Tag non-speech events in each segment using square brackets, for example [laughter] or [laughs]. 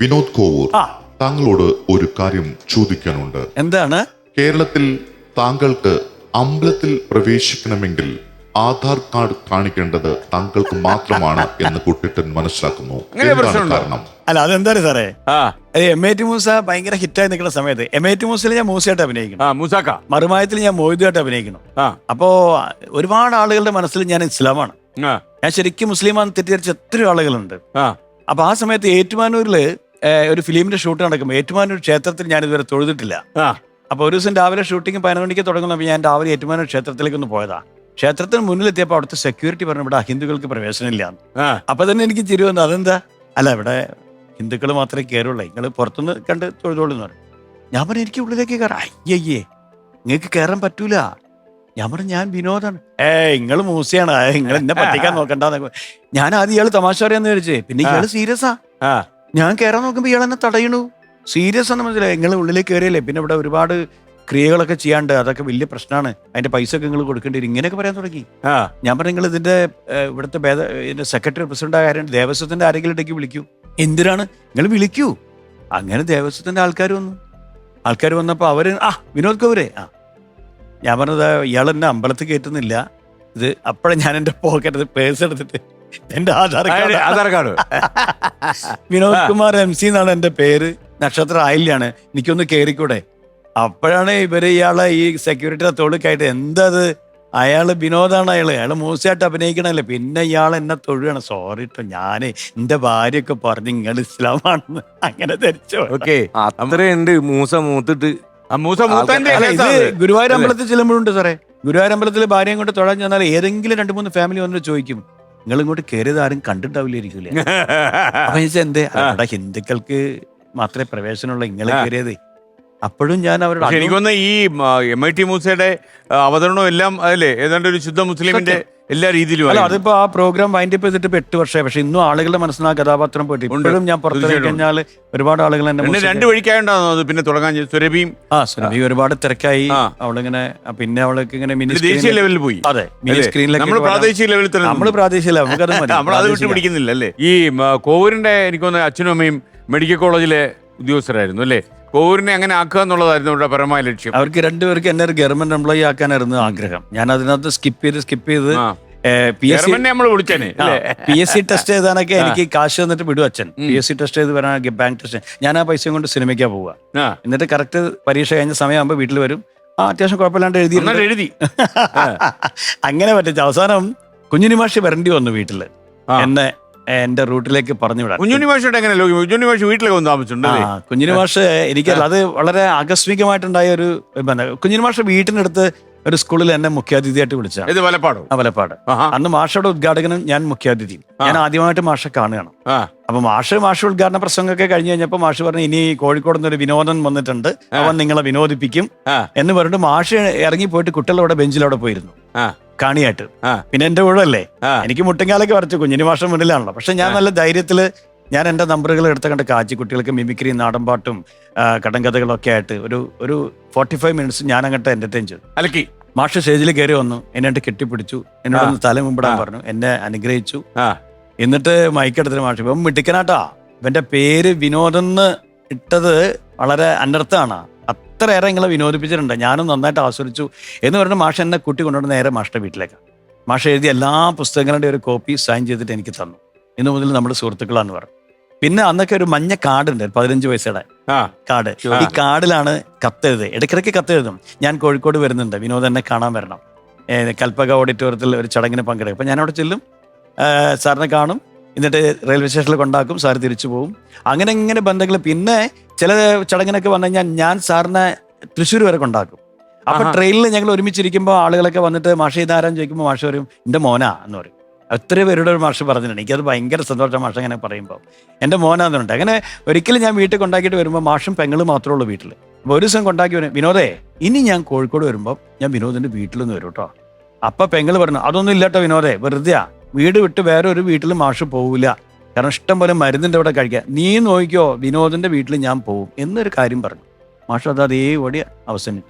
വിനോദ് കോവൂർ താങ്കളോട് ഒരു കാര്യം ചോദിക്കാനുണ്ട്. എന്താണ്? കേരളത്തിൽ താങ്കൾക്ക് അമ്പലത്തിൽ പ്രവേശിക്കണമെങ്കിൽ ആധാർ കാർഡ് കാണിക്കേണ്ടത് താങ്കൾക്ക് മാത്രമാണ് എന്ന് കുട്ടിട്ടൻ മനസ്സിലാക്കുന്നു. കാരണം? അല്ല അതെന്താണ് സാറേ? ആ. എം എ ടി മൂസ ഭയങ്കര ഹിറ്റായി നിൽക്കുന്ന സമയത്ത് എം എ ടി മൂസയിൽ ഞാൻ മൂസയായിട്ട് അഭിനയിക്കണം ആ മൂസാക്ക. മറുമായത്തിൽ ഞാൻ മോഹിതയായിട്ട് അഭിനയിക്കണം ആ. അപ്പോ ഒരുപാട് ആളുകളുടെ മനസ്സിൽ ഞാൻ ഇസ്ലാമാണ്. ഞാൻ ശരിക്കും മുസ്ലിമാന്ന് തെറ്റിദ്ധരിച്ച എത്രയോ ആളുകളുണ്ട്. അപ്പൊ ആ സമയത്ത് ഏറ്റുമാനൂരിൽ ഒരു ഫിലിമിന്റെ ഷൂട്ട് നടക്കുമ്പോൾ ഏറ്റുമാനൂർ ക്ഷേത്രത്തിൽ ഞാൻ ഇതുവരെ തൊഴുതിട്ടില്ല. ആ. അപ്പൊ ഒരു ദിവസം രാവിലെ ഷൂട്ടിംഗ് പതിനൊന്ന് മണിക്ക് തുടങ്ങുന്നപ്പോൾ ഞാൻ രാവിലെ ഏറ്റുമാനൂർ ക്ഷേത്രത്തിലേക്ക് ഒന്ന് പോയതാ. ക്ഷേത്രത്തിന് മുന്നിലെത്തിയപ്പോൾ അവിടുത്തെ സെക്യൂരിറ്റി പറഞ്ഞു ഇവിടെ ഹിന്ദുക്കൾക്ക് പ്രവേശനമില്ല അപ്പൊ തന്നെ എനിക്ക് ചിരി വന്നു അതെന്താ? അല്ല ഇവിടെ ഹിന്ദുക്കൾ മാത്രമേ കയറുള്ളൂ നിങ്ങൾ പുറത്തുനിന്ന് കണ്ട് തൊഴുതോളൂ എന്ന് പറഞ്ഞു. ഞാൻ പറഞ്ഞു എനിക്ക് ഉള്ളിലേക്ക് കയറാം അയ്യയ്യേ നിങ്ങൾക്ക് കയറാൻ പറ്റൂല. ഞാൻ പറഞ്ഞു ഞാൻ വിനോദാണ്. ഏ നിങ്ങൾ മൂസയാണ്. നിങ്ങൾ എന്നെ പറ്റിക്കാൻ നോക്കണ്ടെന്ന്. ഞാൻ ആദ്യം ഇയാൾ തമാശ പറയാന്ന് വിചാരിച്ചേ പിന്നെ ഇയാൾ സീരിയസാ. ആ. ഞാൻ കയറാൻ നോക്കുമ്പോൾ ഇയാൾ എന്നെ തടയണു. സീരിയസ് ആണ് മനസ്സിലായി. നിങ്ങൾ ഉള്ളിലേക്ക് കയറിയല്ലേ പിന്നെ ഇവിടെ ഒരുപാട് ക്രിയകളൊക്കെ ചെയ്യാണ്ട് അതൊക്കെ വലിയ പ്രശ്നമാണ് അതിന്റെ പൈസ ഒക്കെ നിങ്ങൾ കൊടുക്കേണ്ടി വരും. ഇങ്ങനെയൊക്കെ പറയാൻ തുടങ്ങി. ആ. ഞാൻ പറഞ്ഞു നിങ്ങൾ ഇതിന്റെ ഇവിടുത്തെ ഭേദ ഇതിന്റെ സെക്രട്ടറി പ്രസിഡന്റ് ആയ ദേവസ്വത്തിന്റെ ആരെങ്കിലും ഇടയ്ക്ക് വിളിക്കൂ. എന്തിനാണ്? നിങ്ങൾ വിളിക്കൂ. അങ്ങനെ ദേവസ്വത്തിന്റെ ആൾക്കാർ വന്നു. ആൾക്കാർ വന്നപ്പോൾ അവർ ആ വിനോദ് കൗരെ ആ. ഞാൻ പറഞ്ഞത് ഇയാൾ എന്നെ അമ്പലത്തിൽ കയറ്റുന്നില്ല. ഇത് അപ്പോഴേ ഞാൻ എന്റെ പോക്കറ്റ് പേഴ്സ് എടുത്തിട്ട് എന്റെ Aadhaar card. Aadhaar card. Vinod Kumar M C എന്നാണ് എന്റെ പേര്. നക്ഷത്രം ആയില്ലാണ് എനിക്കൊന്ന് കേറിക്കൂടെ? അപ്പോഴാണ് ഇവർ ഇയാളെ ഈ സെക്യൂരിറ്റിയുടെ തോളിക്കായിട്ട് എന്തത് അയാൾ വിനോദാണ് അയാൾ. അയാൾ മൂസയായിട്ട് അഭിനയിക്കണല്ലേ പിന്നെ ഇയാൾ എന്നെ തൊഴുകയാണ് സോറി കേട്ടോ ഞാൻ എന്റെ ഭാര്യയൊക്കെ പറഞ്ഞു നിങ്ങൾ ഇസ്ലാമാണെന്ന് അങ്ങനെ ധരിച്ചോ ഓക്കെ. അത്രയുണ്ട്. മൂസ മൂത്തിട്ട്. ആ മൂസ മൂത്തന്റെ ഇത് ഗുരുവായൂർ അമ്പലത്തിൽ ചെല്ലുമ്പോഴുണ്ട് സാറേ. ഗുരുവായൂർ അമ്പലത്തിൽ ഭാര്യയും കൊണ്ട് തൊഴാൻ ചെന്നാൽ ഏതെങ്കിലും രണ്ട് മൂന്ന് ഫാമിലി വന്നിട്ട് ചോദിക്കും. നിങ്ങൾ ഇങ്ങോട്ട് കയറിയത് ആരും കണ്ടിട്ടാവില്ലായിരിക്കൂലേ അപ്പൊ ചോദിച്ചാൽ ചോദിച്ചാ എന്തേ? അവിടെ ഹിന്ദുക്കൾക്ക് മാത്രമേ പ്രവേശനമുള്ള ഇങ്ങളെ. കയറിയത്. അപ്പോഴും ഞാൻ അവരുടെ എനിക്കൊന്ന് ഈ എം ഐ ടി മൂസയുടെ അവതരണവും എല്ലാം അല്ലേ? ഏതാണ്ട് ഒരു ശുദ്ധ മുസ്ലിമിന്റെ എല്ലാ രീതിയിലും അല്ല അതിപ്പോ ആ പ്രോഗ്രാം വൈൻഡ് അപ്പ് ചെയ്തിട്ട് എട്ട് വർഷമായി. പക്ഷെ ഇന്നും ആളുകളുടെ മനസ്സിൽ ആ കഥാപാത്രം പോയിട്ട് ഇപ്പോഴും ഞാൻ പുറത്തിറങ്ങി കഴിഞ്ഞാൽ ഒരുപാട് ആളുകൾ എന്നെ രണ്ട് വഴിക്കായോണ്ടാണോ അത് പിന്നെ തുടങ്ങാൻ? സുരഭിയും ആ സുരഭി ഒരുപാട് തിരക്കായി. അവളിങ്ങനെ പിന്നെ അവൾക്ക് ഇങ്ങനെ മിനി ദേശീയ ലെവലിൽ പോയി. അതെ മിനി നമ്മൾ പ്രാദേശിക ലെവലിൽ തന്നെ നമ്മൾ പ്രാദേശിക ലെവലിൽ. നമ്മൾ അത് വിട്ടു പിടിക്കുന്നില്ല അല്ലേ? ഈ കോവൂരിന്റെ എനിക്കൊന്ന് അച്ഛനും അമ്മയും മെഡിക്കൽ കോളേജിലെ ഉദ്യോഗസ്ഥരായിരുന്നു അല്ലേ? കോവൂരിനെ അങ്ങനെ ആക്കുക എന്നുള്ളതായിരുന്നു ഇവിടെ പരമായ ലക്ഷ്യം. അവർക്ക് രണ്ടുപേർക്ക് എന്നെ ഒരു ഗവൺമെന്റ് എംപ്ലോയി ആക്കാനായിരുന്നു ആഗ്രഹം. ഞാൻ അതിനകത്ത് സ്കിപ്പ് ചെയ്ത് സ്കിപ്പ് ചെയ്ത്. പി എസ് സി നമ്മൾ വിളിച്ചേ പി എസ് സി ടെസ്റ്റ് എഴുതാനൊക്കെ എനിക്ക് കാശ് തന്നിട്ട് വിടും അച്ഛൻ. പി എസ് സി ടെസ്റ്റ് ചെയ്ത് വരാൻ ബാങ്ക് ടെസ്റ്റ് ഞാൻ ആ പൈസയും കൊണ്ട് സിനിമയ്ക്കാ പോവുക എന്നിട്ട് കറക്റ്റ് പരീക്ഷ കഴിഞ്ഞ സമയമാകുമ്പോൾ വീട്ടിൽ വരും. ആ അത്യാവശ്യം കുഴപ്പമില്ലാണ്ട് എഴുതി എഴുതി. [laughs] അങ്ങനെ പറ്റിച്ച. അവസാനം കുഞ്ഞിനിമാഷി വരേണ്ടി വന്നു വീട്ടിൽ എന്നെ എന്റെ റൂട്ടിലേക്ക് പറഞ്ഞു വിടാം കുഞ്ഞുണ്ണി മാഷയുടെ എങ്ങനെ കുഞ്ഞുണ്ണി മാഷ് വീട്ടിലൊക്കെ വന്ന് താമസിച്ചിട്ടുണ്ട് ആ? കുഞ്ഞിന് മാഷ് എനിക്കല്ല അത് വളരെ ആകസ്മികമായിട്ടുണ്ടായ ഒരു ബന്ധം. കുഞ്ഞിന് മാഷ് വീട്ടിനടുത്ത് ഒരു സ്കൂളിൽ എന്നെ മുഖ്യാതിഥിയായിട്ട് വിളിച്ചാണ് ഇത് വലപ്പാടോ? വലപ്പാട്. ആഹാ. അന്ന് മാഷയുടെ ഉദ്ഘാടകനും ഞാൻ മുഖ്യാതിഥി ഞാൻ ആദ്യമായിട്ട് മാഷെ കാണുകയാണ്. ആ. അപ്പൊ മാഷ് മാഷ് ഉദ്ഘാടന പ്രസംഗമൊക്കെ കഴിഞ്ഞ് കഴിഞ്ഞപ്പോൾ മാഷ് പറഞ്ഞു ഇനി കോഴിക്കോട് നിന്ന് ഒരു വിനോദൻ വന്നിട്ടുണ്ട് അവൻ നിങ്ങളെ വിനോദിപ്പിക്കും. ആ. എന്ന് പറഞ്ഞിട്ട് മാഷ് ഇറങ്ങി പോയിട്ട് കുട്ടികളവിടെ ബെഞ്ചിലവിടെ പോയിരുന്നു. ആ. കാണിയായിട്ട്. പിന്നെ എന്റെ കൂടെ അല്ലേ. എനിക്ക് മുട്ടിങ്കാലൊക്കെ വരച്ചു കുഞ്ഞിന് മാഷം മുന്നിലാണല്ലോ. പക്ഷെ ഞാൻ നല്ല ധൈര്യത്തിൽ ഞാൻ എന്റെ നമ്പറുകൾ എടുത്ത കണ്ട് കാച്ചി കുട്ടികൾക്ക് മിമിക്രി നാടൻപാട്ടും കടങ്കഥകളും കടങ്കഥകളൊക്കെ ആയിട്ട് ഒരു ഒരു ഫോർട്ടി ഫൈവ് മിനിറ്റ്സ് ഞാൻ അങ്ങോട്ട് എന്റർടൈൻ ചെയ്തു. അലക്കി. മാഷ് സ്റ്റേജിൽ കയറി വന്നു. എന്നെ കെട്ടിപ്പിടിച്ചു. എന്നോടൊന്ന് തല മുമ്പിടാൻ പറഞ്ഞു. എന്നെ അനുഗ്രഹിച്ചു. എന്നിട്ട് മൈക്കെടുത്തിട്ട് മാഷ് ഇപ്പം മിട്ടിക്കനാട്ടാ ഇവന്റെ പേര് വിനോദെന്ന് ഇട്ടത് വളരെ അനർത്ഥമാണ്. അത്രയേറെ നിങ്ങളെ വിനോദിപ്പിച്ചിട്ടുണ്ട്. ഞാനും നന്നായിട്ട് ആസ്വദിച്ചു എന്ന് പറഞ്ഞ് മാഷ് എന്നെ കുട്ടി കൊണ്ടുവന്ന് നേരെ മാഷിന്റെ വീട്ടിലേക്ക്. മാഷ് എഴുതിയ എല്ലാ പുസ്തകങ്ങളുടെയും ഒരു കോപ്പി സൈൻ ചെയ്തിട്ട് എനിക്ക് തന്നു. ഇന്നു മുതൽ നമ്മുടെ സുഹൃത്തുക്കളാന്ന് പറഞ്ഞു പിന്നെ അന്നൊക്കെ ഒരു മഞ്ഞ കാർഡുണ്ട് പതിനഞ്ച് വയസ്സുടെ കാർഡ്. ഈ കാർഡിലാണ് കത്തെഴുത് ഇടയ്ക്കിടയ്ക്ക് കത്തെഴുതും. ഞാൻ കോഴിക്കോട് വരുന്നുണ്ട്. വിനോദ് എന്നെ കാണാൻ വരണം. കൽപ്പക ഓഡിറ്റോറിയത്തിൽ ഒരു ചടങ്ങിന് പങ്കെടുക്കും. അപ്പം ഞാൻ അവിടെ ചെല്ലും സാറിനെ കാണും. എന്നിട്ട് റെയിൽവേ സ്റ്റേഷനിൽ കൊണ്ടാക്കും. സാർ തിരിച്ചു പോകും അങ്ങനെ ഇങ്ങനെ ബന്ധങ്ങൾ. പിന്നെ ചില ചടങ്ങിനൊക്കെ വന്നു കഴിഞ്ഞാൽ ഞാൻ സാറിനെ തൃശ്ശൂർ വരെ കൊണ്ടാക്കും. അപ്പൊ ട്രെയിനിൽ ഞങ്ങൾ ഒരുമിച്ചിരിക്കുമ്പോൾ ആളുകളൊക്കെ വന്നിട്ട് മാഷ ഇതാരാന്ന് ചോദിക്കുമ്പോൾ മാഷ പറയും എന്റെ മോനാ എന്ന് പറയും. എത്ര പേരുടെ ഒരു മാഷ് പറഞ്ഞിട്ടുണ്ട്. എനിക്കത് ഭയങ്കര സന്തോഷം മാഷ് അങ്ങനെ പറയുമ്പോൾ. എന്റെ മോനാന്നുണ്ട് അങ്ങനെ ഒരിക്കലും ഞാൻ വീട്ടിൽ കൊണ്ടാക്കിയിട്ട് വരുമ്പോൾ മാഷും പെങ്ങളും മാത്രമേ ഉള്ളൂ വീട്ടിൽ. അപ്പോൾ ഒരു ദിവസം കൊണ്ടാക്കി വരും. വിനോദേ ഇനി ഞാൻ കോഴിക്കോട് വരുമ്പോൾ ഞാൻ വിനോദിന്റെ വീട്ടിൽ നിന്ന് വരും കേട്ടോ. അപ്പൊ പെങ്ങൾ പറഞ്ഞു അതൊന്നും ഇല്ലട്ടോ വിനോദേ വെറുതെയാ. വീട് വിട്ട് വേറെ ഒരു വീട്ടിൽ മാഷ് പോവില്ല. കാരണം ഇഷ്ടം പോലെ മരുന്നിന്റെ അവിടെ കഴിക്കാം നീ നോക്കിയോ വിനോദിന്റെ വീട്ടിൽ ഞാൻ പോവും എന്നൊരു കാര്യം പറഞ്ഞു. മാഷ് അത് അതേപടി അവസാനം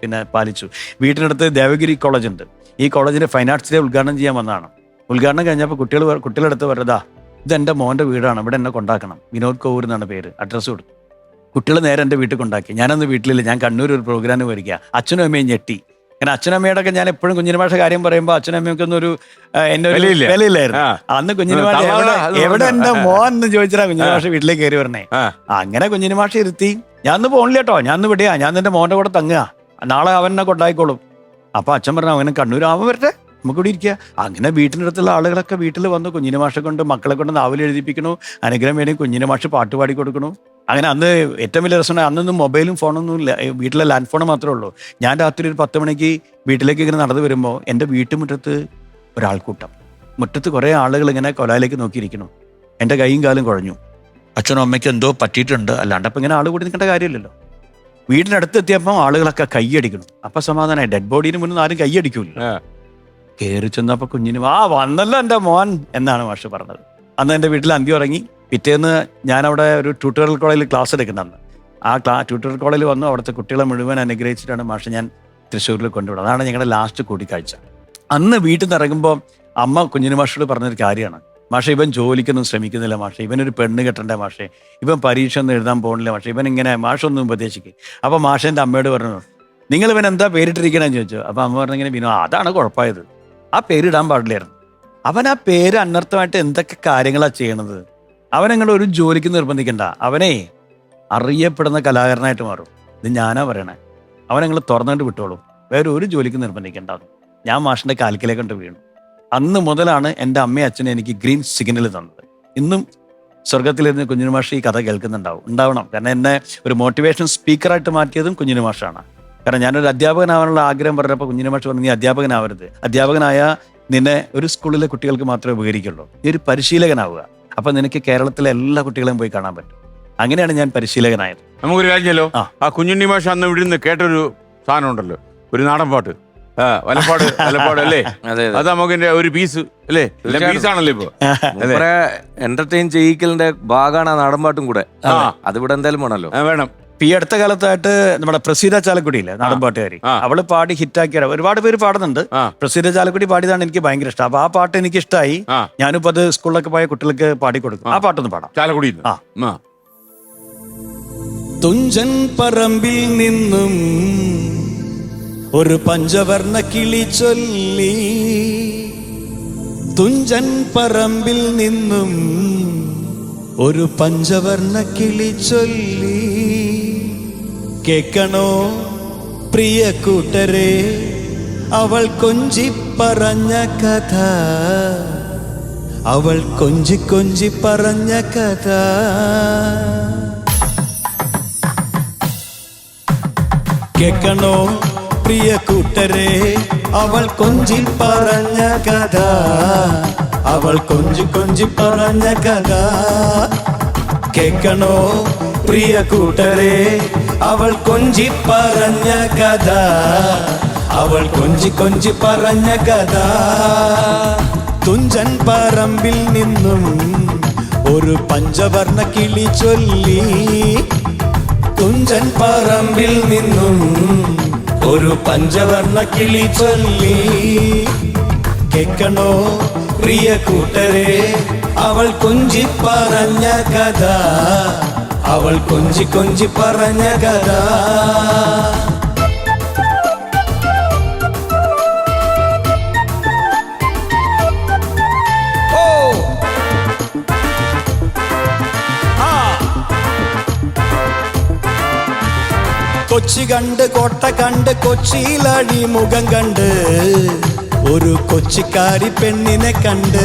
പിന്നെ പാലിച്ചു. വീട്ടിനടുത്ത് ദേവഗിരി കോളേജ് ഉണ്ട്. ഈ കോളേജിന്റെ ഫൈൻ ആർട്സ് ഡേ ഉദ്ഘാടനം ചെയ്യാൻ വന്നതാണ്. ഉദ്ഘാടനം കഴിഞ്ഞപ്പോൾ കുട്ടികൾ കുട്ടികളെടുത്ത് പറഞ്ഞതാ ഇതെന്റെ മോന്റെ വീടാണ് ഇവിടെ എന്നെ കൊണ്ടാക്കണം. വിനോദ് കോവൂർ എന്നാണ് പേര് അഡ്രസ്സ് കൊടുത്തു. കുട്ടികൾ നേരെ എന്റെ വീട്ടിൽ കൊണ്ടാക്കി. ഞാനന്ന് വീട്ടിലില്ല ഞാൻ കണ്ണൂർ ഒരു പ്രോഗ്രാമിന് വരിക അച്ഛനും അമ്മയും ഞെട്ടി. കാരണം അച്ഛനമ്മയുടെ അമ്മയോടൊക്കെ ഞാൻ എപ്പോഴും കുഞ്ഞിനുമാഷ കാര്യം പറയുമ്പോൾ അച്ഛനും അമ്മയ്ക്കൊന്നും ഒരു ആ, എന്നെ ഒരു വിലയില്ലായിരുന്നു അന്ന് കുഞ്ഞിനുമാഷ എവിടെ എന്റെ മോൻ എന്ന് ചോദിച്ചാ കുഞ്ഞിനുമാഷ വീട്ടിലേക്ക് കയറി വരണേ. അങ്ങനെ കുഞ്ഞിനുമാഷ ഇരുത്തി. ഞാൻ ഒന്ന് പോണില്ല കേട്ടോ. ഞാൻ ഒന്ന് വിടിയാ ഞാൻ നിന്റെ മോന്റെ കൂടെ തങ്ങുക. നാളെ അവൻ എന്നെ കൊണ്ടായിക്കോളും. അപ്പൊ അച്ഛൻ പറഞ്ഞു അവനെ കണ്ണൂർ ആവും വരട്ടെ. നമുക്ക് ഇവിടെ ഇരിക്കുക അങ്ങനെ വീട്ടിനടുത്തുള്ള അടുത്തുള്ള ആളുകളൊക്കെ വീട്ടിൽ വന്ന് കുഞ്ഞിന് മാഷെ കൊണ്ട് മക്കളെ കൊണ്ട് നാവൽ എഴുതിപ്പിക്കണു അനുഗ്രഹം വേണമെങ്കിൽ കുഞ്ഞിന് മാഷ് പാട്ട് പാടി കൊടുക്കണു അങ്ങനെ അന്ന് ഏറ്റവും വലിയ രസമാണ് അന്നൊന്നും മൊബൈലും ഫോണൊന്നും ഇല്ല. വീട്ടിലെ ലാൻഡ് ഫോൺ മാത്രമേ ഉള്ളൂ. ഞാൻ രാത്രി ഒരു പത്ത് മണിക്ക് വീട്ടിലേക്ക് ഇങ്ങനെ നടന്നു വരുമ്പോൾ എന്റെ വീട്ടുമുറ്റത്ത് ഒരാൾക്കൂട്ടം. മുറ്റത്ത് കുറേ ആളുകൾ ഇങ്ങനെ കൊലയിലേക്ക് നോക്കിയിരിക്കണം എന്റെ കൈയും കാലും കുഴഞ്ഞു. അച്ഛനും അമ്മയ്ക്കും എന്തോ പറ്റിയിട്ടുണ്ട്. അല്ലാണ്ട് അപ്പം ഇങ്ങനെ ആൾ കൂടി നിൽക്കേണ്ട കാര്യമില്ലല്ലോ. വീടിനടുത്ത് എത്തിയപ്പോൾ ആളുകളൊക്കെ കൈയടിക്കണം അപ്പം സമാധാനമായി ഡെഡ് ബോഡിന് മുന്നിൽ ആരും കൈയടിക്കൂല. കയറി ചെന്നപ്പോൾ കുഞ്ഞിന് ആ വന്നല്ലോ എന്റെ മോൻ എന്നാണ് മാഷ് പറഞ്ഞത്. അന്ന് എന്റെ വീട്ടിൽ അന്തി ഉറങ്ങി. പിറ്റേന്ന് ഞാനവിടെ ഒരു ട്യൂട്ടോറിയൽ കോളേജിൽ ക്ലാസ് എടുക്കുന്നുണ്ട് ആ ക്ലാ ട്യൂട്ടോറിയൽ കോളേജിൽ വന്നു അവിടുത്തെ കുട്ടികളെ മുഴുവൻ അനുഗ്രഹിച്ചിട്ടാണ് മാഷ് ഞാൻ തൃശ്ശൂരിൽ കൊണ്ടുവിടുന്നത്. അതാണ് ഞങ്ങളുടെ ലാസ്റ്റ് കൂടിക്കാഴ്ച. അന്ന് വീട്ടിൽ നിന്ന് ഇറങ്ങുമ്പോൾ അമ്മ കുഞ്ഞിന് മാഷോട് പറഞ്ഞൊരു കാര്യമാണ്. മാഷെ ഇവൻ ജോലിക്കൊന്നും ശ്രമിക്കുന്നില്ല മാഷെ. ഇവനൊരു പെണ്ണ് കെട്ടണ്ടേ മാഷെ. ഇവൻ പരീക്ഷ ഒന്നും എഴുതാൻ പോകുന്നില്ല മാഷെ. ഇവൻ ഇങ്ങനെ മാഷൊന്നും ഉപദേശിക്കും. അപ്പോൾ മാഷന്റെ അമ്മയോട് പറഞ്ഞു നിങ്ങൾ ഇവൻ എന്താ പേരിട്ടിരിക്കണമെന്ന് ചോദിച്ചു. അപ്പോൾ അമ്മ പറഞ്ഞിങ്ങനെ വിനോ അതാണ് കുഴപ്പമായത്. ആ പേരിടാൻ പാടില്ലായിരുന്നു. അവൻ ആ പേര് അനർത്ഥമായിട്ട് എന്തൊക്കെ കാര്യങ്ങളാണ് ചെയ്യണത്? അവനങ്ങനെ ഒരു ജോലിക്ക് നിർബന്ധിക്കണ്ട. അവനെ അറിയപ്പെടുന്ന കലാകാരനായിട്ട് മാറും. ഇത് ഞാനാ പറയണേ. അവനങ്ങൾ തുറന്നിട്ട് വിട്ടോളും. വേറെ ഒരു ജോലിക്ക് നിർബന്ധിക്കണ്ട. ഞാൻ മാഷിന്റെ കാൽക്കിലേക്ക് കണ്ട് വീണു. അന്ന് മുതലാണ് എന്റെ അമ്മയും അച്ഛനും എനിക്ക് ഗ്രീൻ സിഗ്നൽ തന്നത്. ഇന്നും സ്വർഗത്തിലിരുന്ന് കുഞ്ഞിനു മാഷ് ഈ കഥ കേൾക്കുന്നുണ്ടാവും. ഉണ്ടാവണം. കാരണം എന്നെ ഒരു മോട്ടിവേഷൻ സ്പീക്കറായിട്ട് മാറ്റിയതും കുഞ്ഞിനു മാഷാണ്. കാരണം ഞാനൊരു അധ്യാപകനാവാനുള്ള ആഗ്രഹം പറഞ്ഞപ്പോൾ കുഞ്ഞിനു മാഷ് പറഞ്ഞു നീ അധ്യാപകനാവരുത്. അധ്യാപകനായ നിന്നെ ഒരു സ്കൂളിലെ കുട്ടികൾക്ക് മാത്രമേ ഉപകരിക്കുള്ളൂ. നീ ഒരു പരിശീലകനാവുക. അപ്പം നിനക്ക് കേരളത്തിലെ എല്ലാ കുട്ടികളെയും പോയി കാണാൻ പറ്റും. അങ്ങനെയാണ് ഞാൻ പരിശീലകനായത്. നമുക്കൊരു കാര്യമല്ലോ ആ. ആ കുഞ്ഞുണ്ണി മാഷ അന്ന് ഇവിടുന്ന് കേട്ടൊരു സാധനം ഉണ്ടല്ലോ. ഒരു നാടൻ പാട്ട് ആ വലപ്പാട് [laughs] വലപ്പാട് അല്ലേ? അതെ അത്. നമുക്ക് ഇതിന്റെ ഒരു പീസ് അല്ലേ? പീസ് ആണല്ലോ ഇപ്പൊ. എന്റർടൈൻ ചെയ്യിക്കലിന്റെ ഭാഗമാണ് ആ നാടൻപാട്ടും കൂടെ. ആ. അതിവിടെ എന്തായാലും വേണമല്ലോ. ആ, വേണം. ഈ അടുത്ത കാലത്തായിട്ട് നമ്മുടെ പ്രസീത ചാലക്കുടിയില്ലേ നാടൻ പാട്ടുകാരി. ആ. അവൾ പാടി ഹിറ്റാക്കിയ ഒരുപാട് പേര് പാടുന്നുണ്ട്. ആ. പ്രസീത ചാലക്കുടി പാടിയതാണ് എനിക്ക് ഭയങ്കര ഇഷ്ടം. അപ്പൊ ആ പാട്ട് എനിക്ക് ഇഷ്ടമായി ഞാനിപ്പോ അത് സ്കൂളിലൊക്കെ പോയ കുട്ടികൾക്ക് പാടിക്കൊടുക്കും ആ. പാട്ടൊന്ന് പാടാം. ചാലക്കുടി തുഞ്ചൻ പറമ്പിൽ നിന്നും ഒരു പഞ്ചവർണ കിളി ചൊല്ലി. തുഞ്ചൻ പറമ്പിൽ നിന്നും ഒരു പഞ്ചവർണ കിളി ചൊല്ലി. കേക്കണോ പ്രിയ കൂട്ടരെ? അവൾ കൊഞ്ചി പറഞ്ഞ കഥ. അവൾ കൊഞ്ചി കൊഞ്ചി പറഞ്ഞ കഥ. കേക്കണോ പ്രിയ കൂട്ടരെ? അവൾ കൊഞ്ചി പറഞ്ഞ കഥ. അവൾ കൊഞ്ചി കൊഞ്ചി പറഞ്ഞ കഥ. കേൾക്കണോ പ്രിയ കൂട്ടരെ അവൾ കൊഞ്ചി പറഞ്ഞ കഥ. അവൾ കൊഞ്ചി കൊഞ്ചി പറഞ്ഞ കഥ. തുഞ്ചൻ പറമ്പിൽ നിന്നും ഒരു പഞ്ചവർണ കിളി ചൊല്ലി. തുഞ്ചൻ പറമ്പിൽ നിന്നും ഒരു പഞ്ചവർണ കിളി ചൊല്ലി. കേക്കണോ പ്രിയ കൂട്ടരെ അവൾ കൊഞ്ചി പറഞ്ഞ കഥ. അവൾ കൊഞ്ചി കൊഞ്ചി പറഞ്ഞ കഥ. കൊച്ചി കണ്ട് കോട്ട കണ്ട് കൊച്ചിയിലടി മുഖം കണ്ട്. ഒരു കൊച്ചിക്കാരി പെണ്ണിനെ കണ്ട്.